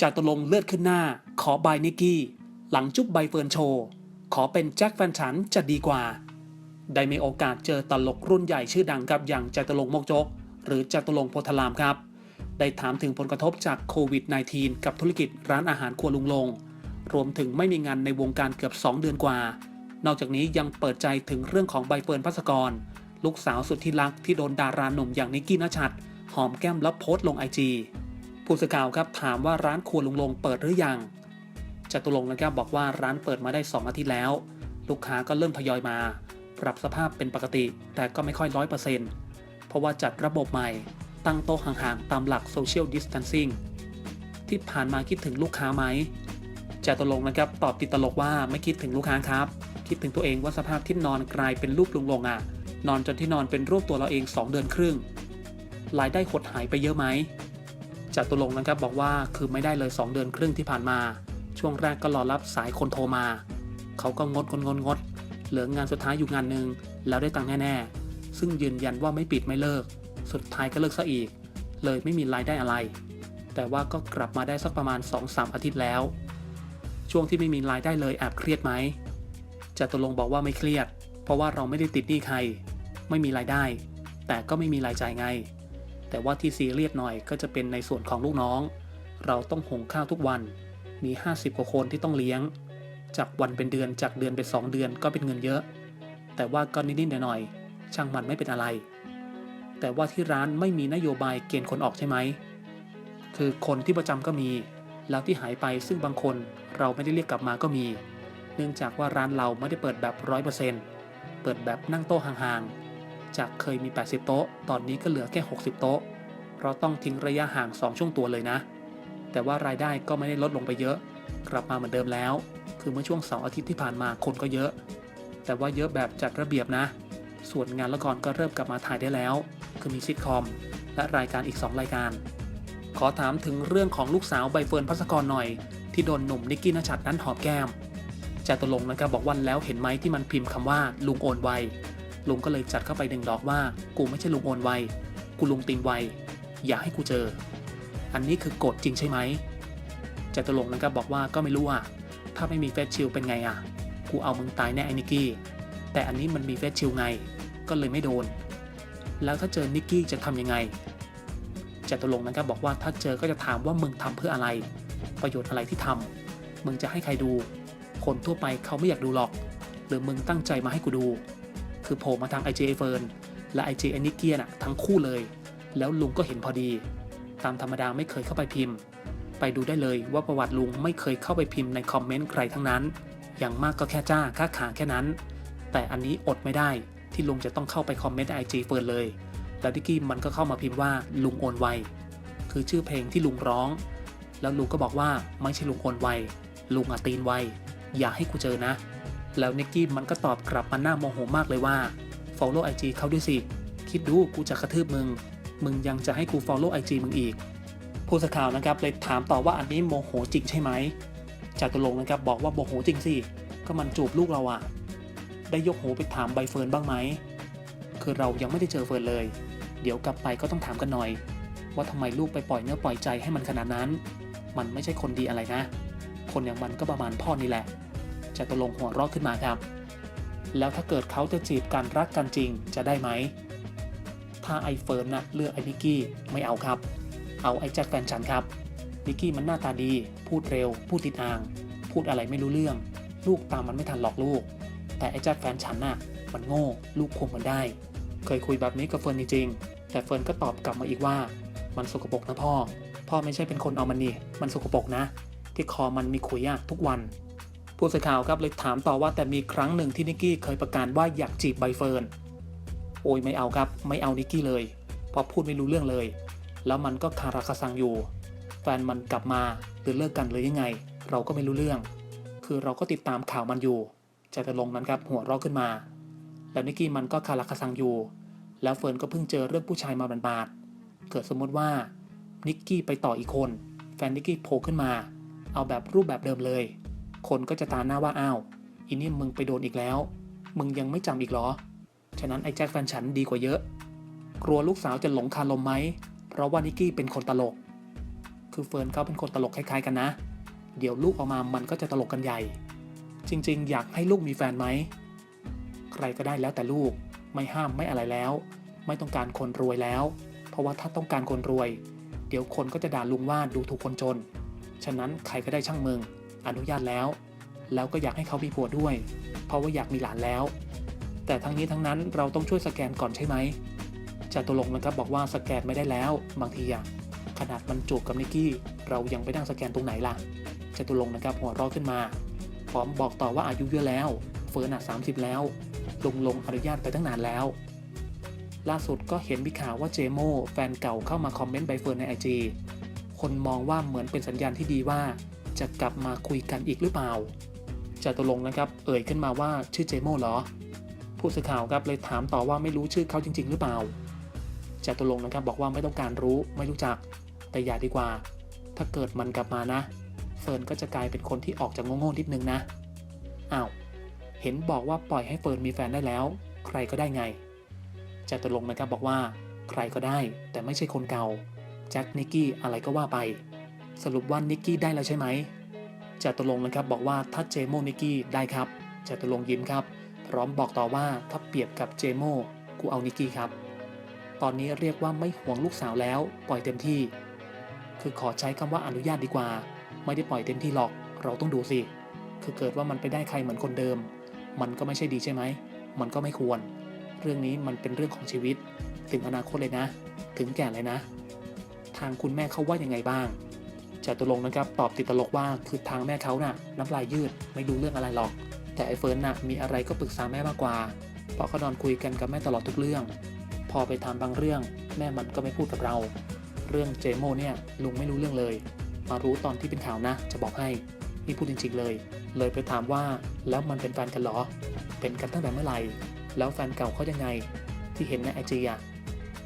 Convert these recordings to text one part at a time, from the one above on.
จาตุรงเลือดขึ้นหน้า ขอบายนิกกี้ หลังจุ๊บใบเฟิร์นโชว์ ขอเป็นแจ็คแฟนฉันจะดีกว่า ได้มีโอกาสเจอตลกรุ่นใหญ่ชื่อดังกับอย่างจาตุรงมกจก หรือจาตุรงโพธารามครับ ได้ถามถึงผลกระทบจากโควิด -19 กับธุรกิจร้านอาหารครัวลุงลง รวมถึงไม่มีงานในวงการเกือบ 2 เดือนกว่า นอกจากนี้ยังเปิดใจถึงเรื่องของใบเฟิร์นพัสกร ลูกสาวสุดที่รักที่โดนดาราหนุ่มอย่างนิกกี้นชัดหอมแก้มแล้วโพสต์ลงไอจี ผู้สื่อข่าวครับถามว่าร้านครัวลุงลงเปิดหรือยังจตุรงค์นะครับบอกว่าร้านเปิดมาได้ 2 อาทิตย์แล้ว ลูกค้าก็เริ่มทยอยมา ปรับสภาพเป็นปกติ แต่ก็ไม่ค่อยร้อยเปอร์เซ็นต์เพราะว่าจัดระบบใหม่ ตั้งโต๊ะห่างๆ ตามหลัก Social Distancing ที่ผ่านมาคิดถึงลูกค้าไหมจตุรงค์นะครับตอบติดตลกว่าไม่คิดถึงลูกค้าครับ คิดถึงตัวเองว่าสภาพที่นอนกลายเป็นรูปลุงลงอะนอนจนที่นอนเป็นรูปตัวเราเอง 2 เดือนครึ่งรายได้หดหายไปเยอะไหม จตุรงค์นะครับบอกว่าคือไม่ได้เลย 2 เดือนครึ่งที่ผ่านมา ช่วงแรกก็รอรับสายคนโทรมา เขาก็งดงดงดงด เหลืองานสุดท้ายอยู่งานหนึ่งแล้วได้ตังค์แน่ๆ ซึ่งยืนยันว่าไม่ปิดไม่เลิก สุดท้ายก็เลิกซะอีก เลยไม่มีรายได้อะไร แต่ว่าก็กลับมาได้สักประมาณ 2-3 อาทิตย์แล้ว ช่วงที่ไม่มีรายได้เลยแอบเครียดไหมจตุรงค์บอกว่าไม่เครียด เพราะว่าเราไม่ได้ติดหนี้ใคร ไม่มีรายได้ แต่ก็ไม่มีรายจ่ายไง แต่ว่าที่ซีเรียสหน่อยก็จะเป็นในส่วนของลูกน้อง เราต้องหุงข้าวทุกวัน มี 50กว่าคนที่ต้องเลี้ยง จากวันเป็นเดือนจากเดือนเป็น 2 เดือนก็เป็นเงินเยอะ แต่ว่าก็นิดๆหน่อยๆช่างมันไม่เป็นอะไร แต่ว่าที่ร้านไม่มีนโยบายเกณฑ์คนออกใช่ไหมคือคนที่ประจำก็มี แล้วที่หายไปซึ่งบางคนเราไม่ได้เรียกกลับมาก็มี เนื่องจากว่าร้านเราไม่ได้เปิดแบบ100%เปิดแบบนั่งโต๊ะห่างๆ จากเคยมี 80 โต๊ะ ตอนนี้ก็เหลือแค่ 60 โต๊ะ เพราะต้องทิ้งระยะห่าง 2 ช่วงตัวเลยนะ แต่ว่ารายได้ก็ไม่ได้ลดลงไปเยอะ กลับมาเหมือนเดิมแล้ว คือเมื่อช่วงเสาร์อาทิตย์ที่ผ่านมาคนก็เยอะ แต่ว่าเยอะแบบจัดระเบียบนะ ส่วนงานละครก็เริ่มกลับมาถ่ายได้แล้ว คือมีซิทคอม และรายการอีก 2 รายการ ขอถามถึงเรื่องของลูกสาวใบเฟิร์นพัสกรหน่อย ที่โดนหนุ่มนิกกี้นชัดนั้นหอมแก้มจตุรงนะครับบอกว่าแล้วเห็นไหมที่มันพิมพ์คำว่าลุงโอนไว ลุงก็เลยจัดเข้าไปหนึ่งดอกว่า กูไม่ใช่ลุงโอนไว กูลุงตีนไว อย่าให้กูเจอ อันนี้คือกฎจริงใช่ไหมจตุรงค์นะครับบอกว่าก็ไม่รู้อะ ถ้าไม่มีเฟซชิลเป็นไงอะ กูเอามึงตายแน่ไอ้นิกกี้ แต่อันนี้มันมีเฟซชิลไง ก็เลยไม่โดน แล้วถ้าเจอนิกกี้จะทำยังไงจตุรงค์นะครับบอกว่าถ้าเจอก็จะถามว่ามึงทำเพื่ออะไร ประโยชน์อะไรที่ทำมึงจะให้ใครดู คนทั่วไปเขาไม่อยากดูหรอก หรือมึงตั้งใจมาให้กูดู คือโผล่มาทางไอเจเฟิร์นและไอเจอนิกเกียน่ะทั้งคู่เลย แล้วลุงก็เห็นพอดี ตามธรรมดาไม่เคยเข้าไปพิมพ์ ไปดูได้เลยว่าประวัติลุงไม่เคยเข้าไปพิมพ์ในคอมเมนต์ใครทั้งนั้น อย่างมากก็แค่จ้าค่าขาแค่นั้น แต่อันนี้อดไม่ได้ที่ลุงจะต้องเข้าไปคอมเมนต์ไอจีเฟิร์นเลยแล้วดิกี้มันก็เข้ามาพิมพ์ว่าลุงโอนไว คือชื่อเพลงที่ลุงร้อง แล้วลุงก็บอกว่าไม่ใช่ลุงโอนไว ลุงอะตีนไว อย่าให้กูเจอนะ แล้วนิกกี้มันก็ตอบกลับมาหน้าโมโหมากเลยว่า follow IG เขาด้วยสิ คิดดูกูจะกระทืบมึง มึงยังจะให้กู follow IG มึงอีก ผู้สื่อข่าวนะครับเลยถามต่อว่าอันนี้โมโหจริงใช่ไหมจตุรงนะครับบอกว่าโมโหจริงสิ ก็มันจูบลูกเราอะได้ยกหูไปถามใบเฟิร์นบ้างไหม คือเรายังไม่ได้เจอเฟิร์นเลย เดี๋ยวกลับไปก็ต้องถามกันหน่อย ว่าทำไมลูกไปปล่อยเนื้อปล่อยใจให้มันขนาดนั้น มันไม่ใช่คนดีอะไรนะ คนอย่างมันก็ประมาณพ่อนี่แหละ จตุรงหัวเราะขึ้นมาครับ แล้วถ้าเกิดเขาจะจีบกันรักกันจริงจะได้ไหม ถ้าไอเฟิร์นนะเลือกไอ้นิกกี้ไม่เอาครับ เอาไอ้แจ็คแฟนฉันครับนิกกี้มันหน้าตาดี พูดเร็ว พูดติดอ่าง พูดอะไรไม่รู้เรื่อง ลูกตามมันไม่ทันหรอกลูก แต่ไอ้แจ็คแฟนฉันน่ะ มันโง่ ลูกคงมันได้ เคยคุยแบบนี้กับเฟิร์นจริงๆแต่เฟิร์นก็ตอบกลับมาอีกว่า มันสกปรกนะพ่อ พ่อไม่ใช่เป็นคนเอามันนี่ มันสกปรกนะ ที่คอมันมีขุยอะทุกวัน ผู้สื่อข่าวครับเลยถามต่อว่าแต่มีครั้งหนึ่งที่นิกกี้เคยประกาศว่าอยากจีบใบเฟิร์นโอ้ยไม่เอาครับ ไม่เอานิกกี้เลยเพราะพูดไม่รู้เรื่องเลย แล้วมันก็คาราคาซังอยู่ แฟนมันกลับมาหรือเลิกกันหรือยังไง เราก็ไม่รู้เรื่อง คือเราก็ติดตามข่าวมันอยู่จตุรงนั้นครับหัวเราะขึ้นมา แล้วนิกกี้มันก็คาราคาซังอยู่ แล้วเฟิร์นก็เพิ่งเจอเรื่องผู้ชายมาบาดเกิดสมมติว่านิกกี้ไปต่ออีกคน แฟนนิกกี้โผล่ขึ้นมา เอาแบบรูปแบบเดิมเลย คนก็จะตาหน้าว่าอ้าวอินี่มึงไปโดนอีกแล้ว มึงยังไม่จำอีกหรอ ฉะนั้นไอ้แจ็คแฟนฉันดีกว่าเยอะ กลัวลูกสาวจะหลงคาลมไหม เพราะว่านิกกี้เป็นคนตลก คือเฟิร์นเขาเป็นคนตลกคล้ายๆกันนะ เดี๋ยวลูกออกมามันก็จะตลกกันใหญ่ จริง ๆ อยากให้ลูกมีแฟนไหม ใครก็ได้แล้วแต่ลูก ไม่ห้ามไม่อะไรแล้ว ไม่ต้องการคนรวยแล้ว เพราะว่าถ้าต้องการคนรวย เดี๋ยวคนก็จะด่าลุงว่าดูถูกคนจน ฉะนั้นใครก็ได้ช่างมึง อนุญาตแล้ว แล้วก็อยากให้เขามีผัวด้วย เพราะว่าอยากมีหลานแล้ว แต่ทั้งนี้ทั้งนั้นเราต้องช่วยสแกนก่อนใช่ไหมจตุรงค์นะครับบอกว่าสแกนไม่ได้แล้ว บางทีอะขนาดมันจูบกับนิกกี้ เรายังไปนั่งสแกนตรงไหนล่ะจตุรงค์นะครับหัวเราะขึ้นมา พร้อมบอกต่อว่าอายุเยอะแล้ว เฟิร์นอะสาแล้วลงลงอนุญาตไปตั้งนานแล้ว ล่าสุดก็เห็นมีข่าวว่าเจโมแฟนเก่าเข้ามาคอมเมนต์ใบเฟิร์นในไอจีคนมองว่าเหมือนเป็นสัญญาณที่ดีว่า จะกลับมาคุยกันอีกหรือเปล่าจตุรงค์นะครับ เอ่ยขึ้นมาว่าชื่อเจโมเหรอ ผู้สื่อข่าวครับเลยถามต่อว่าไม่รู้ชื่อเขาจริง ๆ หรือเปล่าจตุรงค์นะครับบอกว่าไม่ต้องการรู้ไม่รู้จัก แต่อย่าดีกว่า ถ้าเกิดมันกลับมานะ เฟิร์นก็จะกลายเป็นคนที่ออกจากโง่ๆนิดนึงนะอ้าวเห็นบอกว่าปล่อยให้เฟิร์นมีแฟนได้แล้ว ใครก็ได้ไงจตุรงค์นะครับบอกว่า ใครก็ได้ แต่ไม่ใช่คนเก่าแจ็คนิกกี้อะไรก็ว่าไป สรุปว่านิกกี้ได้แล้วใช่ไหมจตุรงนะครับบอกว่าถ้าเจโมนิกกี้ได้ครับจตุรงยิ้มครับ พร้อมบอกต่อว่าถ้าเปรียบกับเจโมกูเอานิกกี้ครับ ตอนนี้เรียกว่าไม่ห่วงลูกสาวแล้ว ปล่อยเต็มที่ คือขอใช้คำว่าอนุญาตดีกว่า ไม่ได้ปล่อยเต็มที่หรอก เราต้องดูสิ คือเกิดว่ามันไปได้ใครเหมือนคนเดิม มันก็ไม่ใช่ดีใช่ไหม มันก็ไม่ควร เรื่องนี้มันเป็นเรื่องของชีวิต ถึงอนาคตเลยนะ ถึงแก่เลยนะ ทางคุณแม่เขาว่ายังไงบ้าง จตุรงนะครับตอบติดตลกว่าคือทางแม่เขาน่ะน้ำลายยืดไม่รู้เรื่องอะไรหรอก แต่ไอ้เฟิร์นน่ะมีอะไรก็ปรึกษาแม่มากกว่า เพราะเขานอนคุยกันกับแม่ตลอดทุกเรื่อง พอไปถามบางเรื่อง แม่มันก็ไม่พูดกับเรา เรื่องเจโมเนี่ยลุงไม่รู้เรื่องเลย มารู้ตอนที่เป็นข่าวนะ จะบอกให้นี่พูดจริงๆเลย เลยไปถามว่าแล้วมันเป็นแฟนกันหรอ เป็นกันตั้งแต่เมื่อไหร่แล้วแฟนเก่าเขายังไง ที่เห็นในไอจีอะ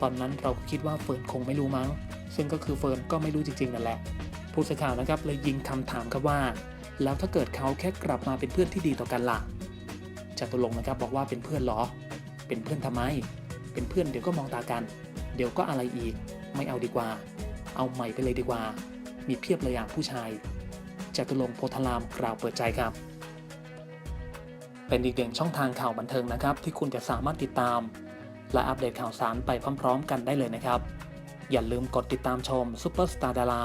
ตอนนั้นเราก็คิดว่าเฟิร์นคงไม่รู้มั้ง ซึ่งก็คือเฟิร์นก็ไม่รู้จริงๆนั่นแหละ ผู้สื่อข่าวนะครับเลยยิงคำถามครับว่า แล้วถ้าเกิดเขาแค่กลับมาเป็นเพื่อนที่ดีต่อกันล่ะจตุรงค์นะครับบอกว่าเป็นเพื่อนหรอ เป็นเพื่อนทำไม เป็นเพื่อนเดี๋ยวก็มองตากัน เดี๋ยวก็อะไรอีก ไม่เอาดีกว่า เอาใหม่ไปเลยดีกว่า มีเพียบเลยอะผู้ชายจตุรงค์โพธารามกล่าวเปิดใจครับ เป็นอีกหนึ่งช่องทางข่าวบันเทิงนะครับ ที่คุณจะสามารถติดตาม และอัปเดตข่าวสารไปพร้อม ๆ กันได้เลยนะครับ อย่าลืมกดติดตามชมซุปเปอร์สตาร์ดารา